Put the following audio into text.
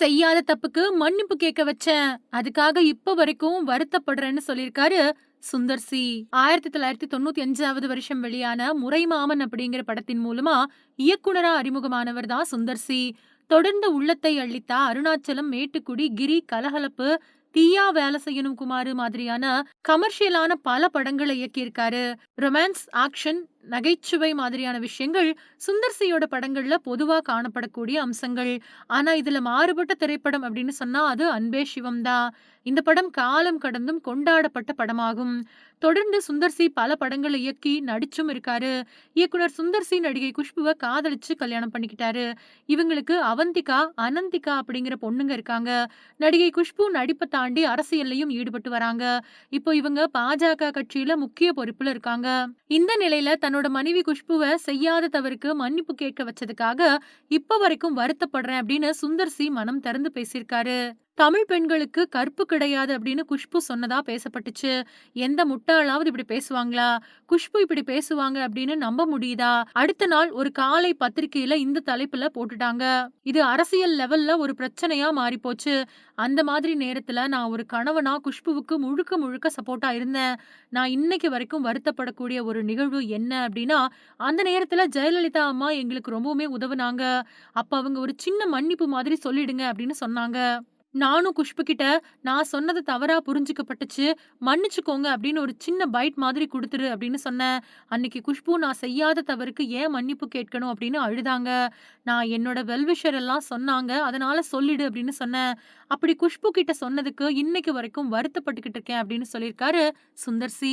செய்யாத தப்புக்கு மன்னிப்பு கேட்க வச்சேன். அதுக்காக இப்ப வரைக்கும் வருத்தப்படுறேன்னு சொல்லியிருக்காரு சுந்தர் சி. ஆயிரத்தி தொள்ளாயிரத்தி தொண்ணூத்தி அஞ்சாவது வருஷம் வெளியான முறைமாமன் அப்படிங்கிற படத்தின் மூலமா இயக்குனரா அறிமுகமானவர் தான் சுந்தர் சி. தொடர்ந்து உள்ளத்தை அள்ளித்த அருணாச்சலம் மேட்டுக்குடி கிரி கலகலப்பு தீயா வேலை செய்யணும் குமாரு மாதிரியான கமர்ஷியலான பல படங்களை இயக்கியிருக்காரு. ரொமான்ஸ் ஆக்ஷன் நகைச்சுவை மாதிரியான விஷயங்கள் சுந்தர் சியோட படங்கள்ல பொதுவா காணப்படக்கூடிய அம்சங்கள். ஆனா இதுல மாறுபட்ட திரைப்படம் அப்படின்னு சொன்னா அது அன்பே சிவம் தான். இந்த படம் காலம் கடந்தும் கொண்டாடப்பட்ட படமாகும். தொடர்ந்து சுந்தர் சி பல படங்களை இயக்கி நடிச்சும் இருக்காரு. இயக்குனர் சுந்தர் சி நடிகை குஷ்புவை காதலிச்சு கல்யாணம் பண்ணிக்கிட்டாரு. இவங்களுக்கு அவந்திகா அனந்திகா அப்படிங்கிற பொண்ணுங்க இருக்காங்க. நடிகை குஷ்பு நடிப்பை தாண்டி அரசியல்லையும் ஈடுபட்டு வராங்க. இப்போ இவங்க பாஜக கட்சியில முக்கிய பொறுப்புல இருக்காங்க. இந்த நிலையில தன்னோட மனைவி குஷ்புவை செய்யாத தவறுக்கு மன்னிப்பு கேட்க வச்சதுக்காக இப்ப வரைக்கும் வருத்தப்படுறேன் அப்படின்னு சுந்தர் சி மனம் திறந்து பேசியிருக்காரு. தமிழ் பெண்களுக்கு கற்பு கிடையாது அப்படின்னு குஷ்பு சொன்னதா பேசப்பட்டுச்சு. எந்த முட்டாளாவது இப்படி பேசுவாங்களா? குஷ்பு இப்படி பேசுவாங்க அப்படின்னு நம்ப முடியுதா? அடுத்த நாள் ஒரு காலை பத்திரிகையில இந்த தலைப்புல போட்டுட்டாங்க. இது அரசியல் லெவல்ல ஒரு பிரச்சனையா மாறி போச்சு அந்த மாதிரி நேரத்துல நான் ஒரு கணவனா குஷ்புவுக்கு முழுக்க முழுக்க சப்போர்ட்டா இருந்தேன். நான் இன்னைக்கு வரைக்கும் வருத்தப்படக்கூடிய ஒரு நிகழ்வு என்ன அப்படின்னா அந்த நேரத்துல ஜெயலலிதா அம்மா எங்களுக்கு ரொம்பவுமே உதவுனாங்க. அப்ப அவங்க ஒரு சின்ன மன்னிப்பு மாதிரி சொல்லிடுங்க அப்படின்னு சொன்னாங்க. நானும் குஷ்பு கிட்ட நான் சொன்னது தவறா புரிஞ்சுக்கப்பட்டுச்சு மன்னிச்சுக்கோங்க அப்படின்னு ஒரு சின்ன பைட் மாதிரி கொடுத்துரு அப்படின்னு சொன்னேன். அன்னைக்கு குஷ்பு நான் செய்யாத தவறுக்கு ஏன் மன்னிப்பு கேட்கணும் அப்படின்னு அழுதாங்க. நான் என்னோட வெல்விஷர் எல்லாம் சொன்னாங்க அதனால சொல்லிடு அப்படின்னு சொன்னேன். அப்படி குஷ்பு கிட்ட சொன்னதுக்கு இன்னைக்கு வரைக்கும் வருத்தப்பட்டுக்கிட்டு இருக்கேன் அப்படின்னு சொல்லியிருக்காரு சுந்தர் சி.